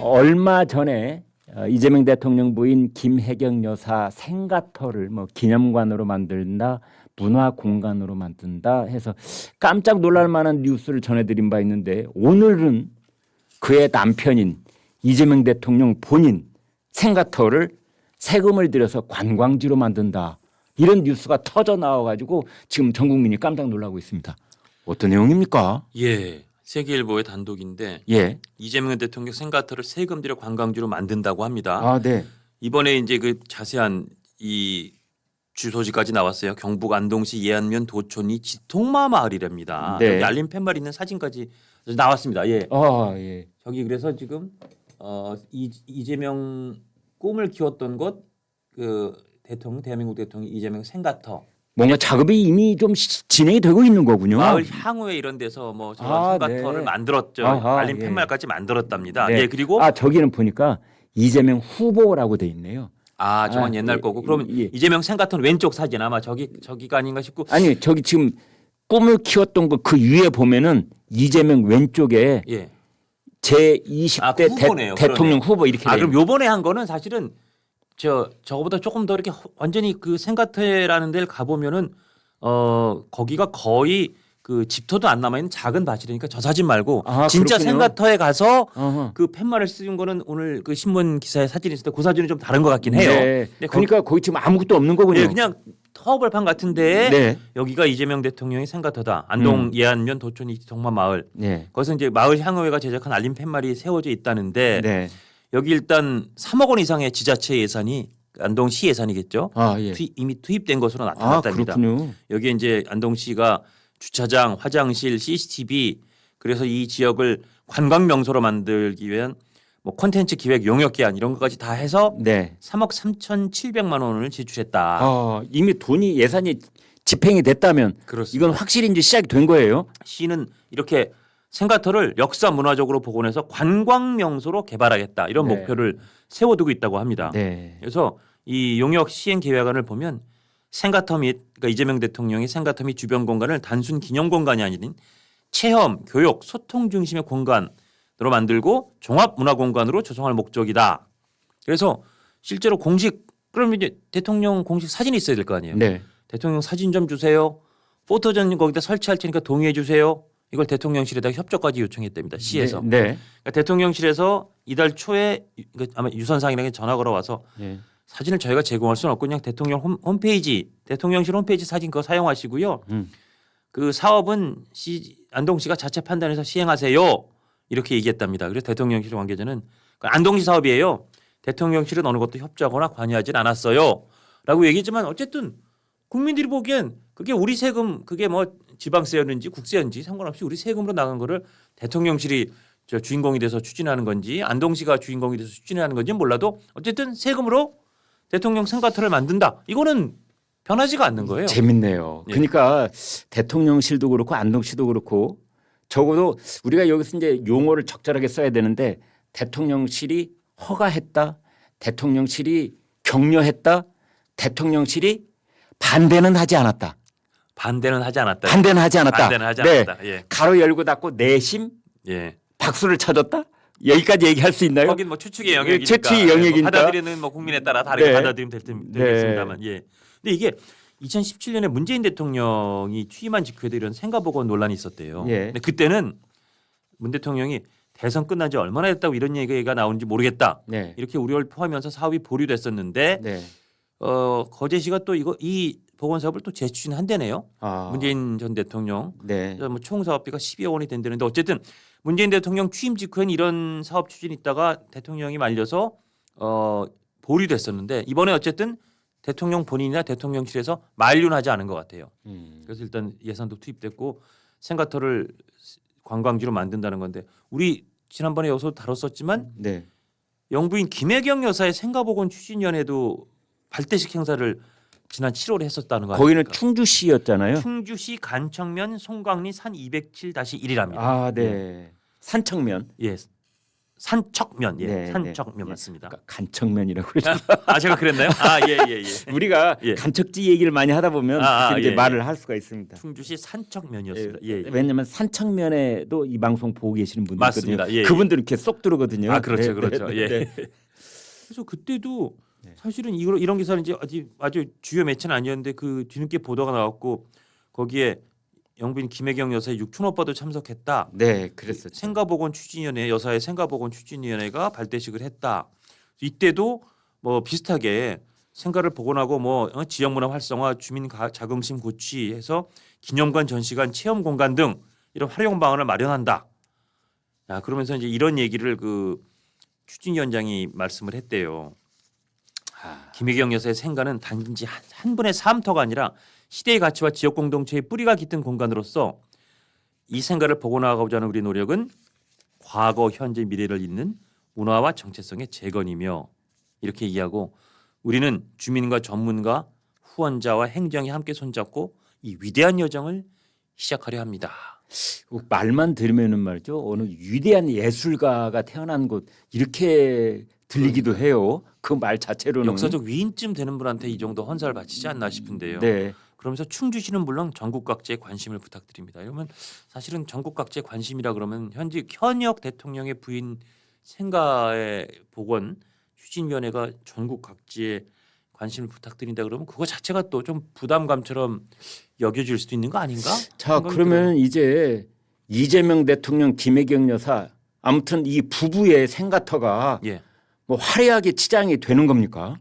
얼마 전에 어, 이재명 대통령 부인 김혜경 여사 생가터를 뭐 기념관으로 만든다, 문화 공간으로 만든다 해서 깜짝 놀랄 만한 뉴스를 전해드린 바 있는데 오늘은 그의 남편인 이재명 대통령 본인 생가터를 세금을 들여서 관광지로 만든다 이런 뉴스가 터져 나와가지고 지금 전 국민이 깜짝 놀라고 있습니다. 어떤 내용입니까? 예. 세계일보의 단독인데 예. 이재명 대통령 생가터를 세금 들여 관광지로 만든다고 합니다. 아, 네. 이번에 이제 그 자세한 이 주소지까지 나왔어요. 경북 안동시 예안면 도촌이 지통마 마을이랍니다. 네. 여기 알림 팻말 있는 사진까지 나왔습니다. 예. 아, 예. 저기 그래서 지금 어 이, 이재명 꿈을 키웠던 곳 그 대통령 대한민국 대통령 이재명 생가터 뭔가 작업이 이미 좀 시- 진행이 되고 있는 거군요. 마을 향후에 이런 데서 뭐 저런 아, 네. 만들었죠. 아하, 알림 예. 팻말까지 만들었답니다. 네. 예 그리고 아 저기는 보니까 이재명 후보라고 돼 있네요. 아 저건 아, 옛날 예, 거고 그러면 예. 이재명 생가터는 왼쪽 사진 아마 저기 저기가 아닌가 싶고 아니 저기 지금 꿈을 키웠던 거 그 위에 보면은 이재명 왼쪽에 예. 제 20대 아, 그 후보네요. 대, 통령 후보 이렇게 아 돼 그럼 있네요. 요번에 한 거는 사실은 저 저거보다 조금 더 이렇게 허- 완전히 그 생가터라는 데를 가 보면은 어 거기가 거의 그 집터도 안 남아 있는 작은 밭이라니까 저 사진 말고 아, 진짜 그렇군요. 생가터에 가서 어허. 그 팻말을 쓰는 거는 오늘 그 신문 기사에 사진이 있을 때 그 사진은 좀 다른 것 같긴 해요. 네. 네, 그러니까 거기 지금 아무것도 없는 거군요. 예, 그냥 터벌판 같은데 네. 여기가 이재명 대통령의 생가터다. 안동 음. 예안면 도촌 이 동마 마을. 네. 거기서 이제 마을 향후회가 제작한 알림 팻말이 세워져 있다는데 네. 여기 일단 3억 원 이상의 지자체 예산이 안동시 예산이겠죠. 아 예. 투입- 이미 투입된 것으로 아 나타났답니다. 그렇군요. 여기에 이제 안동시가 주차장, 화장실, CCTV 그래서 이 지역을 관광 명소로 만들기 위한 뭐 콘텐츠 기획 용역 계안 이런 것까지 다 해서 네. 3억 3,700만 원을 지출했다. 아 이미 돈이 예산이 집행이 됐다면 그렇습니다. 이건 확실히 이제 시작이 된 거예요. 시는 이렇게 생가터를 역사 문화적으로 복원해서 관광 명소로 개발하겠다 이런 네. 목표를 세워두고 있다고 합니다. 네. 그래서 이 용역 시행 계획안을 보면 생가터 및 그러니까 이재명 대통령이 생가터 및 주변 공간을 단순 기념 공간이 아닌 체험, 교육, 소통 중심의 공간으로 만들고 종합 문화 공간으로 조성할 목적이다. 그래서 실제로 공식 그러면 이제 대통령 공식 사진이 있어야 될 거 아니에요. 네. 대통령 사진 좀 주세요. 포토전 거기다 설치할 테니까 동의해 주세요. 이걸 대통령실에다 협조까지 요청했답니다. 시에서. 네. 네. 그러니까 대통령실에서 이달 초에 유- 그 아마 유선상이라는 게 전화 걸어와서 네. 사진을 저희가 제공할 수는 없고 그냥 대통령 홈, 홈페이지 대통령실 홈페이지 사진 그거 사용하시고요. 음. 그 사업은 시 안동 시가 자체 판단해서 시행하세요. 이렇게 얘기했답니다. 그래서 대통령실 관계자는 그 안동시 사업이에요. 대통령실은 어느 것도 협조하거나 관여하진 않았어요. 라고 얘기했지만 어쨌든 국민들이 보기엔 그게 우리 세금 그게 뭐 지방세였는지 국세였는지 상관없이 우리 세금으로 나간 거를 대통령실이 저 주인공이 돼서 추진하는 건지 안동시가 주인공이 돼서 추진하는 건지 는 몰라도 어쨌든 세금으로 대통령 생가터를 만든다. 이거는 변하지가 않는 거예요. 재밌네요. 예. 그러니까 대통령실도 그렇고 안동시도 그렇고 적어도 우리가 여기서 이제 용어를 적절하게 써야 되는데 대통령실이 허가했다, 대통령실이 격려했다, 대통령실이 반대는 하지 않았다. 반대는 하지 않았다. 반대는 하지 않았다. 반대는 하지 네. 않았다. 예. 가로 열고 닫고 내심 예. 박수를 쳐줬다. 여기까지 얘기할 수 있나요? 거긴 뭐 추측의 예, 영역이니까 추측의 예, 뭐 영역이니까. 받아들이는 뭐 국민에 따라 다르게 네. 받아들이면 될, 듯- 네. 되겠습니다만 예. 근데 이게 2017년에 문재인 대통령이 취임한 직후에도 이런 생가보건 논란이 있었대요. 예. 근데 그때는 문 대통령이 대선 끝난 지 얼마나 됐다고 이런 얘기가 나오는지 모르겠다. 네. 이렇게 우려를 표하면서 사업이 보류됐었는데 네. 어, 거제시가 또 이거 이 보건 사업을 또 재추진한대네요. 아. 문재인 전 대통령 네. 그래서 뭐총 사업비가 12억 원이 된다는데 어쨌든 문재인 대통령 취임 직후엔 이런 사업 추진 있다가 대통령이 말려서 어 보류됐었는데 이번에 어쨌든 대통령 본인이나 대통령실에서 만류하지 않은 것 같아요. 음. 그래서 일단 예산도 투입됐고 생가터를 관광지로 만든다는 건데 우리 지난번에 여기서 다뤘었지만 네. 영부인 김혜경 여사의 생가복원 추진위원회도 발대식 행사를 지난 7월에 했었다는 거 거기는? 충주시였잖아요. 충주시 간청면 송광리 산 207-1이랍니다. 아, 네. 산청면. 예. 산척면 예, 네, 산척면 네. 맞습니다. 그러니까 간척면이라고 그러죠. 아 제가 그랬나요? 아예예 예. 우리가 예. 간척지 얘기를 많이 하다 보면 아, 아, 이제 예, 말을 할 수가 있습니다. 충주시 산척면이었습니다. 예. 예. 왜냐하면 산청면에도 이 방송 보고 계시는 분들 맞습니다. 예, 예. 그분들은 이렇게 쏙 들어거든요. 아 그렇죠 네, 그렇죠. 네, 예. 네, 네. 그래서 그때도 사실은 이런 이런 기사는 이제 아주 아주 주요 매체는 아니었는데 그 뒤늦게 보도가 나왔고 거기에 영빈 김혜경 여사의 육촌 오빠도 참석했다. 네, 그랬었죠. 생가보건 추진위원회 여사의 생가보건 추진위원회가 발대식을 했다. 이때도 뭐 비슷하게 생가를 복원하고 뭐 어, 지역 문화 활성화, 주민 가- 자긍심 고취해서 기념관, 전시관, 체험 공간 등 이런 활용 방안을 마련한다. 야 그러면서 이제 이런 얘기를 그 추진위원장이 말씀을 했대요. 아, 김혜경 여사의 생가는 단지 한, 한 분의 삶터가 아니라 시대의 가치와 지역 공동체의 뿌리가 깃든 공간으로서 이 생가를 복원하고자 하는 우리 노력은 과거, 현재, 미래를 잇는 문화와 정체성의 재건이며 이렇게 얘기하고 우리는 주민과 전문가, 후원자와 행정이 함께 손잡고 이 위대한 여정을 시작하려 합니다. 말만 들으면은 말이죠. 어느 위대한 예술가가 태어난 곳 이렇게 들리기도 해요. 그 말 자체로는 역사적 위인쯤 되는 분한테 이 정도 헌사를 바치지 않나 싶은데요. 네. 그러면서 충주시는 물론 전국 각지의 관심을 부탁드립니다. 이러면 사실은 전국 각지의 관심이라 그러면 현재 현역 대통령의 부인 생가의 복원 추진위원회가 전국 각지에 관심을 부탁드린다 그러면 그거 자체가 또 좀 부담감처럼 여겨질 수도 있는 거 아닌가? 자 그러면 이제 이재명 대통령, 김혜경 여사 아무튼 이 부부의 생가터가 들어요. 예. 뭐 화려하게 치장이 되는 겁니까?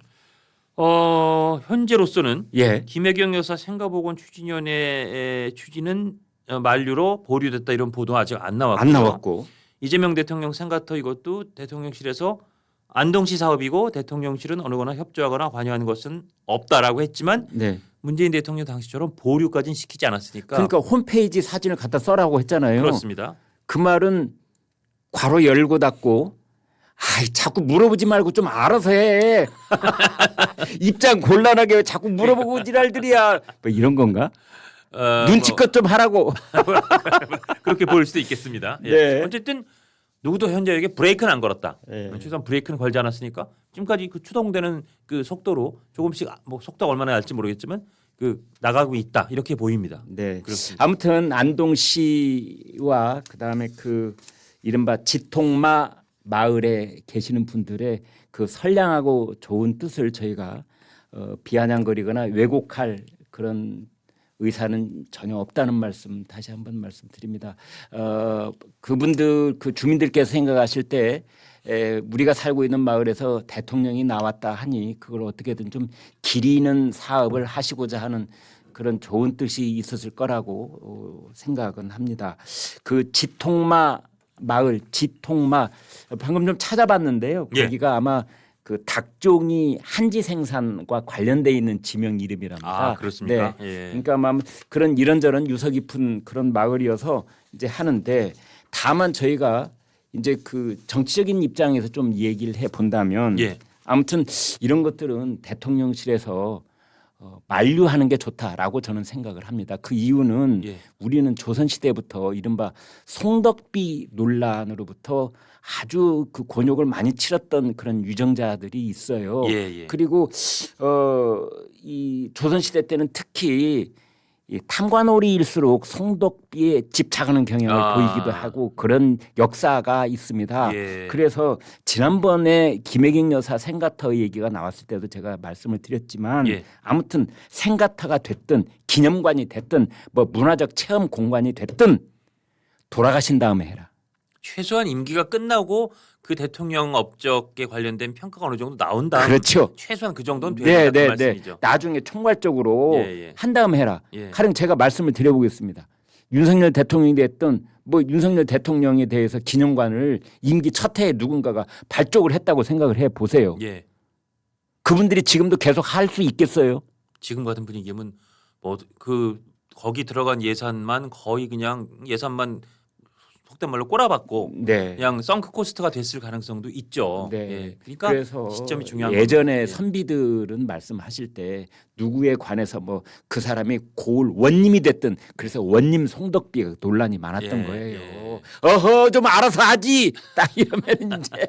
어 현재로서는 예. 김혜경 여사 생가복원 추진위원회의 추진은 어, 만류로 보류됐다 이런 보도 아직 안 나왔고요. 안 나왔고. 이재명 대통령 생가터 이것도 대통령실에서 안동시 사업이고 대통령실은 어느 거나 협조하거나 관여하는 것은 없다라고 했지만 네. 문재인 대통령 당시처럼 보류까지는 시키지 않았으니까 그러니까 홈페이지 사진을 갖다 써라고 했잖아요. 그렇습니다. 그 말은 괄호 열고 닫고 아이 자꾸 물어보지 말고 좀 알아서 해. 입장 곤란하게 왜 자꾸 물어보고 지랄들이야. 뭐 이런 건가? 어, 눈치껏 좀 하라고. 뭐 그렇게 보일 수도 있겠습니다. 예. 네. 어쨌든 누구도 현재에게 브레이크는 안 걸었다. 네. 최소한 브레이크는 걸지 않았으니까 지금까지 그 추동되는 그 속도로 조금씩 아, 뭐 속도가 얼마나 날지 모르겠지만 그 나가고 있다 이렇게 보입니다. 네. 그렇습니다. 아무튼 안동시와 그다음에 그 이른바 지통마 마을에 계시는 분들의 그 선량하고 좋은 뜻을 저희가 어, 비아냥거리거나 왜곡할 그런 의사는 전혀 없다는 말씀 다시 한번 말씀드립니다. 어, 그분들 그 주민들께서 생각하실 때 에, 우리가 살고 있는 마을에서 대통령이 나왔다 하니 그걸 어떻게든 좀 기리는 사업을 하시고자 하는 그런 좋은 뜻이 있었을 거라고 어, 생각은 합니다. 그 지통마 마을 지통마 방금 좀 찾아봤는데요. 예. 거기가 아마 그 닭종이 한지 생산과 관련돼 있는 지명 이름이랍니다. 아 그렇습니까? 네. 예. 그러니까 아마 그런 이런저런 유서 깊은 그런 마을이어서 이제 하는데 다만 저희가 이제 그 정치적인 입장에서 좀 얘기를 해 본다면 예. 아무튼 이런 것들은 대통령실에서 어, 만류하는 게 좋다라고 저는 생각을 합니다. 그 이유는 예. 우리는 조선 시대부터 이른바 송덕비 논란으로부터 아주 그 곤욕을 많이 치렀던 그런 유정자들이 있어요. 예, 예. 그리고 어 이 조선 시대 때는 특히 이 탐관오리일수록 송덕비에 집착하는 경향을 아. 보이기도 하고 그런 역사가 있습니다. 예. 그래서 지난번에 김혜경 여사 생가터 얘기가 나왔을 때도 제가 말씀을 드렸지만 예. 아무튼 생가터가 됐든 기념관이 됐든 뭐 문화적 체험 공간이 됐든 돌아가신 다음에 해라. 최소한 임기가 끝나고 그 대통령 업적에 관련된 평가가 어느 정도 나온 다음 그렇죠. 최소한 그 정도는 네, 돼야 그 네, 네. 말씀이죠. 나중에 총괄적으로 예, 예. 한 다음에 해라. 예. 가령 제가 말씀을 드려보겠습니다. 윤석열 대통령이 됐든 뭐 윤석열 대통령에 대해서 기념관을 임기 첫 해에 누군가가 발족을 했다고 생각을 해 보세요. 예. 그분들이 지금도 계속 할 수 있겠어요? 지금 같은 분위기면 뭐 그 거기 들어간 예산만 거의 그냥 예산만 속된 말로 꼬라박고 네. 그냥 썬크 코스트가 됐을 가능성도 있죠. 네. 예. 그러니까 그래서 시점이 중요한 예전에 겁니다. 예. 선비들은 말씀하실 때 누구에 관해서 뭐 그 사람이 고을 원님이 됐든 그래서 원님 송덕비가 논란이 많았던 예, 거예요. 예. 어허 좀 알아서 하지 딱 이러면 이제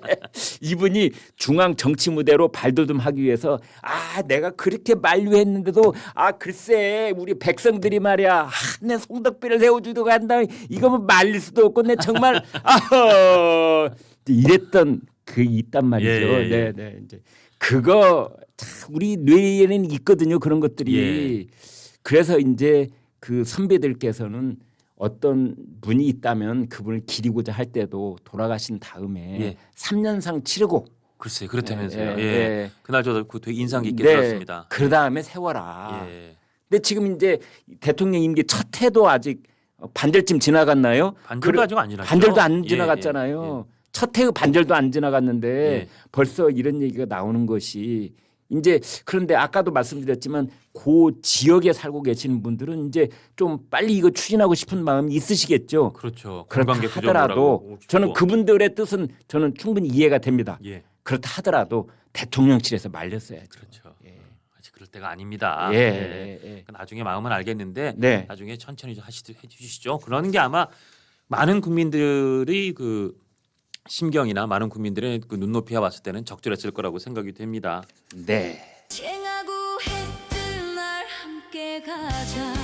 이분이 중앙 정치 무대로 발돋움하기 위해서 아 내가 그렇게 만류했는데도 아 글쎄 우리 백성들이 말이야 아, 내 송덕비를 세워주려고 한다 이거면 말릴 수도 없고 내 정말 아허 이랬던 그 있단 말이죠. 예, 예, 예. 네, 네. 이제 그거 참 우리 뇌에는 있거든요. 그런 것들이. 예. 그래서 이제 그 선배들께서는 어떤 분이 있다면 그분을 기리고자 할 때도 돌아가신 다음에 예. 3년상 치르고 글쎄 그렇다면서요. 예, 예. 예. 그날 저도 그 되게 인상 깊게 네, 들었습니다. 그 다음에 세워라. 예. 근데 지금 이제 대통령 임기 첫 해도 아직 반절쯤 지나갔나요? 반절도 아직 안 지났죠. 반절도 안 예, 지나갔잖아요. 첫 해의 반절도 안 지나갔는데 예. 벌써 이런 얘기가 나오는 것이 이제 그런데 아까도 말씀드렸지만 그 지역에 살고 계시는 분들은 이제 좀 빨리 이거 추진하고 싶은 마음이 있으시겠죠. 그렇죠. 그렇다 하더라도 저는. 그분들의 뜻은 저는 충분히 이해가 됩니다. 예. 그렇다 하더라도 대통령실에서 말렸어야죠. 그렇죠. 예. 아직 그럴 때가 아닙니다. 예, 예. 예, 예. 나중에 마음은 알겠는데 네. 나중에 천천히 좀 하시 해주시죠. 그러는 게 아마 많은 국민들이 그 심경이나 많은 국민들의 그 눈높이와 봤을 때는 적절했을 거라고 생각이 됩니다. 네. 날 함께 가자